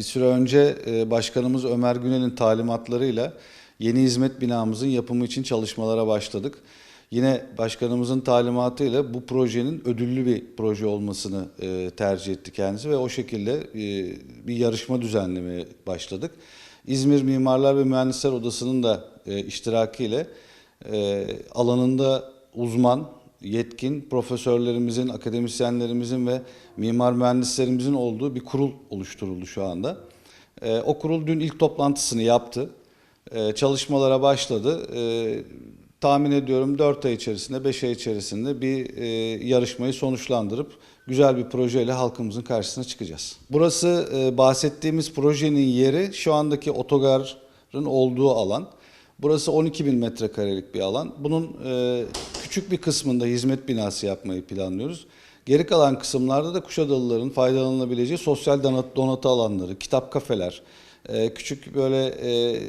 bir süre önce e, Başkanımız Ömer Günel'in talimatlarıyla yeni hizmet binamızın yapımı için çalışmalara başladık. Yine başkanımızın talimatıyla bu projenin ödüllü bir proje olmasını e, tercih etti kendisi ve o şekilde e, bir yarışma düzenlemeye başladık. İzmir Mimarlar ve Mühendisler Odası'nın da iştirakiyle alanında uzman, yetkin profesörlerimizin, akademisyenlerimizin ve mimar mühendislerimizin olduğu bir kurul oluşturuldu şu anda. E, o kurul dün ilk toplantısını yaptı. E, çalışmalara başladı. E, tahmin ediyorum 4 ay içerisinde, 5 ay içerisinde bir e, yarışmayı sonuçlandırıp güzel bir projeyle halkımızın karşısına çıkacağız. Burası e, bahsettiğimiz projenin yeri şu andaki otogarın olduğu alan. Burası 12 bin metrekarelik bir alan. Bunun e, küçük bir kısmında hizmet binası yapmayı planlıyoruz. Geri kalan kısımlarda da Kuşadalıların faydalanabileceği sosyal donat- donatı alanları, kitap kafeler, e, küçük böyle e,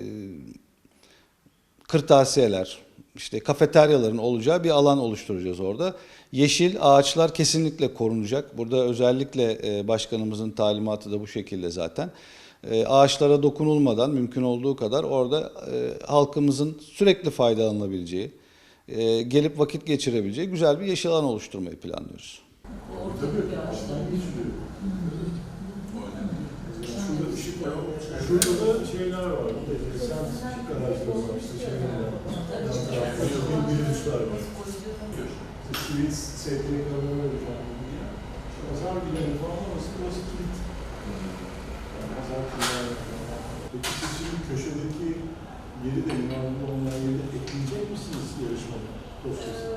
kırtasiyeler, işte kafeteryaların olacağı bir alan oluşturacağız orada. Yeşil ağaçlar kesinlikle korunacak. Burada özellikle e, başkanımızın talimatı da bu şekilde zaten. E, Ağaçlara dokunulmadan mümkün olduğu kadar orada e, halkımızın sürekli faydalanabileceği, e, gelip vakit geçirebileceği güzel bir yeşil alan oluşturmayı planlıyoruz. Şurada da şeyler var. Sen ışık var. İşte şeyler var. Minibüsler var. Sivil STK'ları var. İşte pazar günleri falan orası burası kilit. Yani pazar günleri falan. Peki siz şimdi köşedeki yeri de limanında olan yeri de ekleyecek misiniz yarışmada? Dosyası.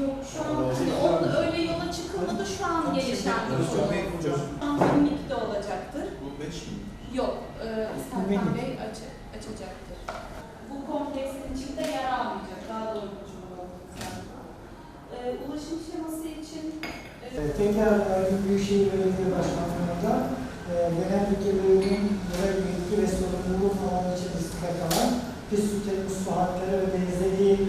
Yok şu an hani onun öyle yola çıkılmadı şu an gelişen bir konu. Şu an klinikte olacaktır. Bu 5 mi? Yok, e, Serkan Bey aç, açacaktır. Bu kompleksin içinde yer almayacak. Daha doğru bir cümle olmak lazım. E, ulaşım şeması için e, Tekrar Büyükşehir Belediye Başkanlığı'nda genel müdürlüğünün görev yetki ve sorumluluk alanı içerisinde kalan pis temiz su hatları ve benzeri e,